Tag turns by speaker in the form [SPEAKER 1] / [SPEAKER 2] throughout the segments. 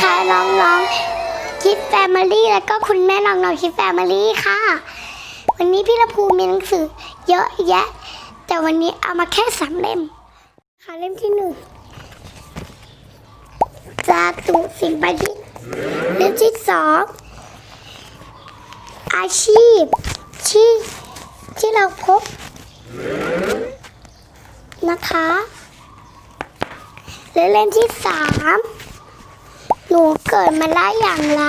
[SPEAKER 1] ค่ะน้องๆคิดแฟมิลี่แล้วก็คุณแม่น้องๆคิดแฟมิลี่ค่ะ วันนี้พี่ละภูมีหนังสือ เยอะแยะ แต่วันนี้เอามาแค่สามเล่ม ค่ะเล่มที่หนึ่งจาตุสิงประดิษฐ์เล่มที่สองอาชีพที่ที่เราพบนะคะและเล่มที่สาม หนูเกิดมาได้อย่างไร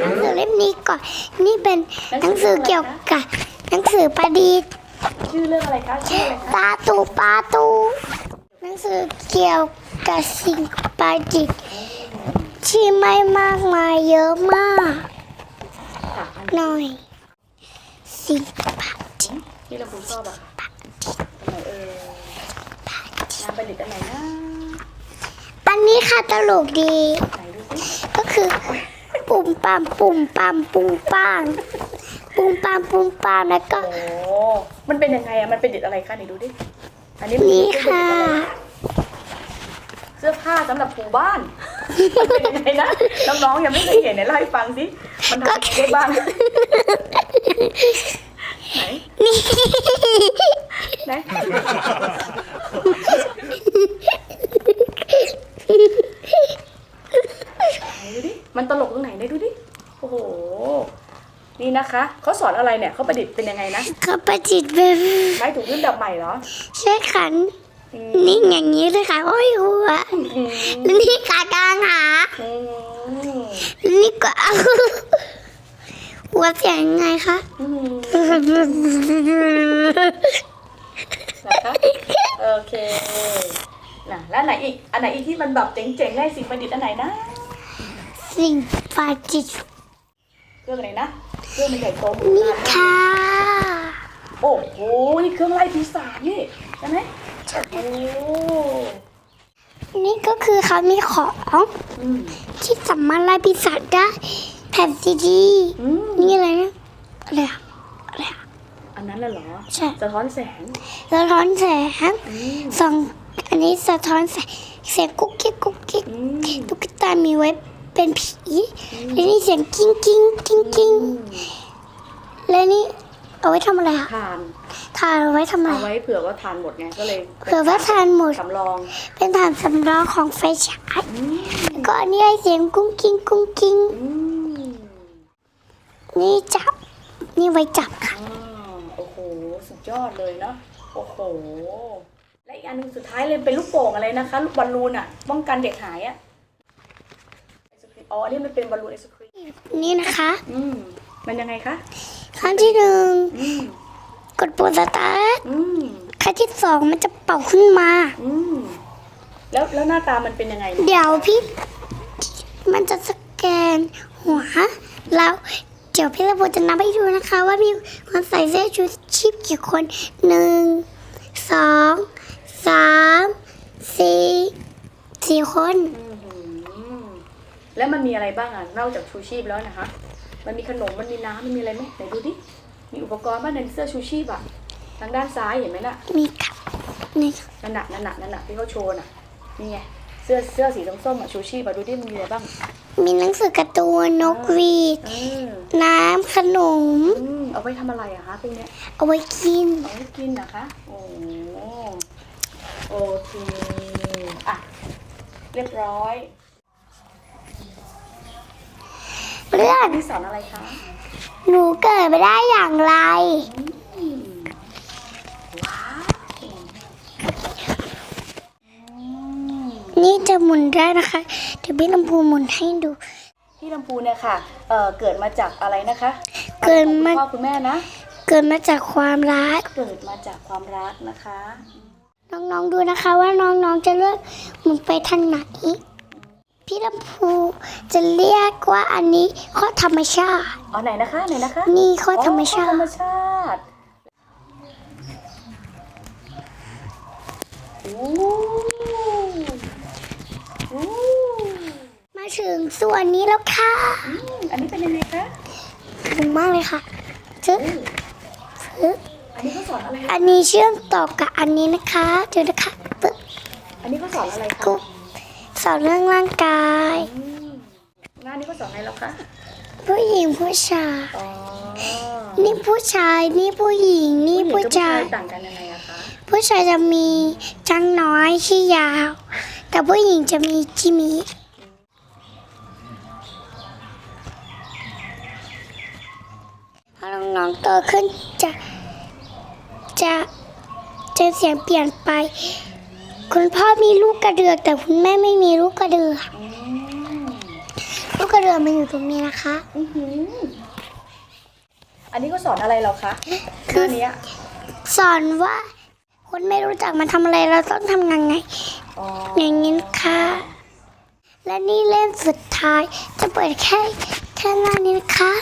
[SPEAKER 1] หนังสือเล่มนี้ก่อน นี่เป็นหนังสือเกี่ยวกับหนังสือประดิษฐ์
[SPEAKER 2] ชื่อเรื่องอะไรคะชื่ออะไรคะ
[SPEAKER 1] ตาตูปาตู หนังสือเกี่ยวกับสิ่งประดิษฐ์ที่ไม่มากมายเยอะมาก
[SPEAKER 2] ค่ะอัน
[SPEAKER 1] หน่อย สิ่งประดิษฐ์
[SPEAKER 2] ที่เราคุณชอบอะค่ะอันไหนเอองานประดิษฐ์อันไหนนะ
[SPEAKER 1] อันนี้ค่ะตลกดี
[SPEAKER 2] ไหนดูสิ
[SPEAKER 1] ก็คือ ปุ่มปามปุ่มปามปุ่มปามปุ่มปามปุ่มปามแล้วก็
[SPEAKER 2] โอ้ มันเป็นยังไงอะมันเป็นดิษฐ์อะไรคะไหนดูดิ อันนี้มัน
[SPEAKER 1] นี่
[SPEAKER 2] เป็นดิษฐ์
[SPEAKER 1] ค่ะ
[SPEAKER 2] อะไรเสื้อผ้าสำหรับผูบ้าน มันเป็นยังไงนะ น้องๆยังไม่เคยเห็นไหนเล่าให้ฟังสิ มันทำยังไงได้บ้าง ไหน
[SPEAKER 1] นี่
[SPEAKER 2] ไหนไหน ดูดิ มันตลกตรงไหนไหนดูดิ โอ้โห นี่นะคะ เขาสอนอะไรเนี่ย เขาประดิษฐ์เป็นยังไงนะ
[SPEAKER 1] ก็ประดิษฐ์แบบ
[SPEAKER 2] ไม้ถูกรุ่นแบบใหม่เหรอ
[SPEAKER 1] ใช่ขัน
[SPEAKER 2] อืม
[SPEAKER 1] นี่อย่างนี้เลยค่ะ โอ้ยหัว
[SPEAKER 2] อืม
[SPEAKER 1] นี่ขากลางหา
[SPEAKER 2] อืม
[SPEAKER 1] นี่ก็เอาหัวเสียงยังไงคะ
[SPEAKER 2] อืมนะคะโอเค น่ะแล้วอันไหนอีก อันไหนอีกที่มันแบบเจ๋งๆได้สิ่งประดิษฐ์อันไหนนะ
[SPEAKER 1] สิ่งประดิษฐ์
[SPEAKER 2] เครื่องอะไรนะ เครื่องมันใหญ่โตม
[SPEAKER 1] นี่า
[SPEAKER 2] ก
[SPEAKER 1] ค่ะ
[SPEAKER 2] โอ้โห นี่เครื่องไล่ปีศาจนี่ใช่ไหมโอ้
[SPEAKER 1] นี่ก็คือเขามีของ
[SPEAKER 2] อืม
[SPEAKER 1] ที่สามารถไล่ปีศาจได้แผ่นซีดี
[SPEAKER 2] อืม
[SPEAKER 1] นี่อะไรนะอะไรอะอะไรอะ
[SPEAKER 2] อันนั้นน่ะเหรอ
[SPEAKER 1] ใช่
[SPEAKER 2] สะท้อนแสง
[SPEAKER 1] สะท้อนแสง
[SPEAKER 2] อืม
[SPEAKER 1] ส่อง อันนี้สะท้อนแสงเสียงกุ๊กกิ๊กกุ๊กกิ๊ก
[SPEAKER 2] อืม
[SPEAKER 1] ตุ๊กตามีไว้เป็นผีและนี่เสียงกิ้งกิ้งกิ้งกิ้งและนี่เอาไว้ทำอะไรคะ
[SPEAKER 2] ทาน
[SPEAKER 1] ทานเอาไว้ทำอะไร
[SPEAKER 2] เอาไว้เผื่อว่าทานหมดไงก็เลย
[SPEAKER 1] เผื่อว่าทานหมด
[SPEAKER 2] สำรอง
[SPEAKER 1] เป็นฐานสำรองของไฟฉาย
[SPEAKER 2] อืม
[SPEAKER 1] แล้วก็อันนี้ให้เสียงกุ้งกิ้งกุ้งกิ้ง
[SPEAKER 2] อืม
[SPEAKER 1] นี่จับนี่ไว้จับค่ะ
[SPEAKER 2] อ่าโอ้โห สุดยอดเลยเนาะโอ้โหและ อีกอันหนึงสุดท้ายเลยเป็นลูกโป่งอะไรนะคะ ลูกบอลลูนอะป้องกันเด็กหายอะไอศครีมอ๋ออันนี้มันเป็นบอลลูนไอศครีม
[SPEAKER 1] นี่นะคะ
[SPEAKER 2] อืมมันยังไงคะ
[SPEAKER 1] ขั้นที่หนึ่ง
[SPEAKER 2] อืม
[SPEAKER 1] กดปุ่มสตาร์ท
[SPEAKER 2] อืม
[SPEAKER 1] ขั้นที่สองมันจะเป่าขึ้นมา
[SPEAKER 2] อืมแล้วแล้วหน้าตามันเป็นยังไงเนี่ย
[SPEAKER 1] เดี๋ยวพี่ มันจะสแกนหัวแล้วเดี๋ยวพี่ระบุจะนับให้ดูนะคะ ว่ามีคนใส่เสื้อชูชีพกี่คนหนึ่งสอง สามสี่สี่คน
[SPEAKER 2] อืมแล้วมันมีอะไรบ้างอะนอกจากชูชีพแล้วนะคะ มันมีขนม มันมีน้ำมันมีอะไรไหมไหนดูดิ มีอุปกรณ์บ้างในเสื้อชูชีพอะทางด้านซ้ายเห็นไหมน่ะ
[SPEAKER 1] มีค่ะนี่ค่ะ
[SPEAKER 2] นั่นน่ะนั่นน่ะนั่นน่ะที่เขาโชว์น่ะ นี่ไง เสื้อเสื้อสีส้มๆอะชูชีพอะดูดิมันมีอะไรบ้าง
[SPEAKER 1] มีหนังสือการ์ตูนนกหวีด
[SPEAKER 2] เออ
[SPEAKER 1] น้ำขนม
[SPEAKER 2] อืมเอาไว้ทำอะไรอะคะพวกเนี้ย
[SPEAKER 1] เอาไว้กิน
[SPEAKER 2] เอาไว้กินนะคะ โอ้ โอเคอะ เรียบร้อย
[SPEAKER 1] เรื่อง
[SPEAKER 2] ที่สอนอะไรคะ
[SPEAKER 1] หนูเกิดมาได้อย่างไร
[SPEAKER 2] อืมว้าวอืม
[SPEAKER 1] นี่จะหมุนได้นะคะเดี๋ยวพี่ลำพูหมุนให้ดู
[SPEAKER 2] พี่ลำพูเนี่ยค่ะเอ่อเกิดมาจากอะไรนะคะ
[SPEAKER 1] เกิดมา
[SPEAKER 2] คุณพ่อคุณแม่นะ
[SPEAKER 1] เกิดมาจากความรัก
[SPEAKER 2] เกิดมาจากความรักนะคะ
[SPEAKER 1] น้องๆดูนะคะว่าน้องๆจะเลือกหมุนไปทางไหน พี่ลำพูจะเรียกว่าอันนี้ข้อธรรมชาติ
[SPEAKER 2] อ๋อไหนนะคะไหนนะคะ
[SPEAKER 1] นี่ข้อธรรมชา
[SPEAKER 2] อ๋อธรรม
[SPEAKER 1] ติ
[SPEAKER 2] ชาติโอ้โอ้
[SPEAKER 1] มาถึงส่วนนี้แล้วค่ะ
[SPEAKER 2] อืมอันนี้เป็นยังไงคะ
[SPEAKER 1] ถูกมากเลยค่ะ จึ๊บจึ๊บ
[SPEAKER 2] อันนี้เขาสอนอะไร
[SPEAKER 1] อันนี้เชื่อมต่อกับอันนี้นะคะเดี๋ยวนะคะปึ๊บ
[SPEAKER 2] อันนี้เขาสอนอะไรคะ
[SPEAKER 1] กุ๊บสอนเรื่องร่างกาย
[SPEAKER 2] อืมงานนี้ก็สอนอะไรแล้วคะ
[SPEAKER 1] ผู้หญิงผู้ชาย
[SPEAKER 2] อ๋อ
[SPEAKER 1] นี่ผู้ชาย นี่ผู้หญิง นี่
[SPEAKER 2] ผู้หญิง
[SPEAKER 1] ผู้
[SPEAKER 2] กับผู้
[SPEAKER 1] ชา
[SPEAKER 2] ชายยต่างกันยังไงอะคะ
[SPEAKER 1] ผู้ชายจะมีจังน้อยที่ยาว แต่ผู้หญิงจะมีจิมีพอน้องๆโตขึ้นจะ จะจะเสียงเปลี่ยนไป คุณพ่อมีลูกกระเดือก แต่คุณแม่ไม่มีลูกกระเดือก
[SPEAKER 2] อืม
[SPEAKER 1] ลูกกระเดือกมันอยู่ตรงนี้นะคะ
[SPEAKER 2] อื้อหืออันนี้ก็สอนอะไรเราคะ
[SPEAKER 1] คื
[SPEAKER 2] ห
[SPEAKER 1] อ
[SPEAKER 2] น้านี้อะ
[SPEAKER 1] สอนว่า คนไม่รู้จักมันทำอะไรเราต้องทำยังไง
[SPEAKER 2] อ๋อ
[SPEAKER 1] อย่างนี้ค่ะและนี่เล่มสุดท้ายจะเปิดแค่แค่หน้านี้นะคะ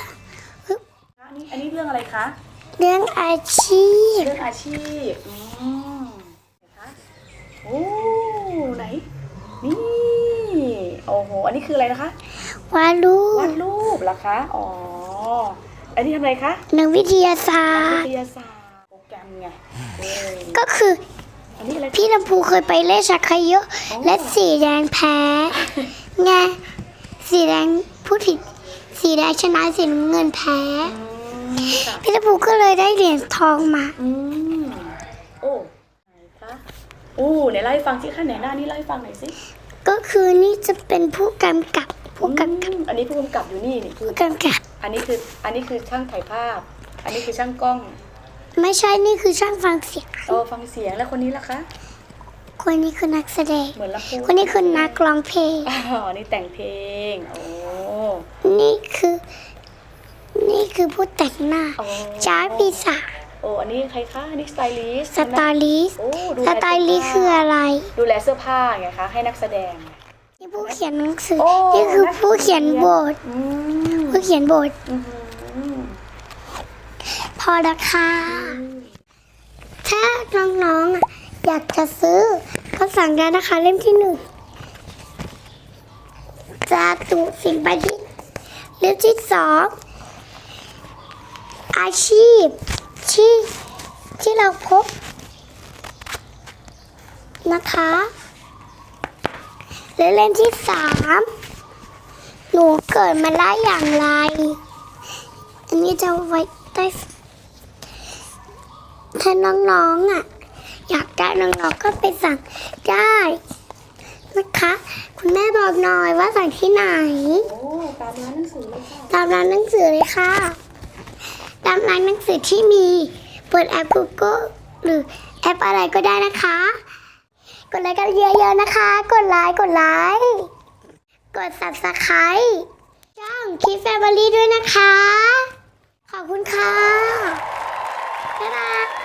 [SPEAKER 1] อึ๊บ
[SPEAKER 2] อันนี้อันนี้เรื่องอะไรคะ
[SPEAKER 1] เรื่องอาชีพ
[SPEAKER 2] เรื่องอาชีพอืมไหนคะโอ้ไหน นี่ โอ้โห อันนี้คืออะไรนะคะ
[SPEAKER 1] วาดรู
[SPEAKER 2] วา
[SPEAKER 1] ป
[SPEAKER 2] ดรูปเหรอคะ อ๋อ อันนี้ทำอะไรคะ
[SPEAKER 1] นักวิทยาศา
[SPEAKER 2] นัก
[SPEAKER 1] สต
[SPEAKER 2] วิ
[SPEAKER 1] ร์
[SPEAKER 2] ทยาศาสตร์โปรแกรมไงเออ
[SPEAKER 1] ก็คือ
[SPEAKER 2] อันนี้อะไร
[SPEAKER 1] พี่ลำพูเคยไปเล่นชักเขยอและสีแดงแพ้ ไง สีแดงผู้ผิด สีแดงชนะสีน้ำเงินแพ้
[SPEAKER 2] อื มค่ะ
[SPEAKER 1] พี่ลำพูก็เลยได้เหรียญทองมา
[SPEAKER 2] อืมโอ้ไหนคะโอ้ไหนเล่าให้ฟังสิคะไหนหน้านี่เล่าให้ฟังหน่อยสิ
[SPEAKER 1] ก็คือนี่จะเป็นผู้กำกับผู้กำกับ
[SPEAKER 2] อืมอันนี้ผู้กำกับอยู่นี่นี่
[SPEAKER 1] ผู้กำกับ
[SPEAKER 2] อันนี้คืออันนี้คือช่างถ่ายภาพ อันนี้คือช่างกล้อง
[SPEAKER 1] ไม่ใช่นี่คือช่างฟังเสียง
[SPEAKER 2] เออฟังเสียงแล้วคนนี้ล่ะคะ
[SPEAKER 1] คนนี้คือนักแสดง
[SPEAKER 2] เหมือนละคร
[SPEAKER 1] คนนี้คือนักร้องเพลง
[SPEAKER 2] อ๋อนี่แต่งเพลง โอ้
[SPEAKER 1] นี่คือ นี่คือผู้แต่งหน้า
[SPEAKER 2] โอ้
[SPEAKER 1] จ้าปีศาจ
[SPEAKER 2] โอ้อันนี้ใครคะอันนี้สไตลิสต์
[SPEAKER 1] สไตลิสต์
[SPEAKER 2] โอ้ดู
[SPEAKER 1] ส
[SPEAKER 2] แล
[SPEAKER 1] ไตลิสต์คืออะไร
[SPEAKER 2] ดูแลเสื้อผ้าไงคะ ให้นักแสดง
[SPEAKER 1] นี่ผู้เขียนหนังสือ
[SPEAKER 2] โอ้
[SPEAKER 1] นี่คือผู้เขียนบท
[SPEAKER 2] อืม
[SPEAKER 1] ผู้เขียนบท
[SPEAKER 2] อืม
[SPEAKER 1] พอราคา ถ้าน้องๆอะอยากจะซื้อ ก็สั่งได้นะคะเล่มที่หนึ่งจาตุสินประดิษฐ์เล่มที่สอง อาชีพที่ที่เราพบนะคะและเล่มที่สามหนูเกิดมาได้อย่างไร อันนี้จะไว้ใต้ถ้าน้องๆอะ อยากได้น้องๆก็ไปสั่งได้ นะคะ คุณแม่บอกหน่อยว่าสั่งที่ไหน
[SPEAKER 2] โอ้ตามร้านหนังสือเลยค่ะ
[SPEAKER 1] ตามร้านหนังสือเลยค่ะ ตามร้านหนังสือที่มี เปิดแอป Google หรือแอปอะไรก็ได้นะคะ กดไลค์กันเยอะๆนะคะ กดไลค์กดไลค์กด Subscribe ช่องคิดแฟมิลี่ด้วยนะคะ ขอบคุณค่ะ บ๊ายบาย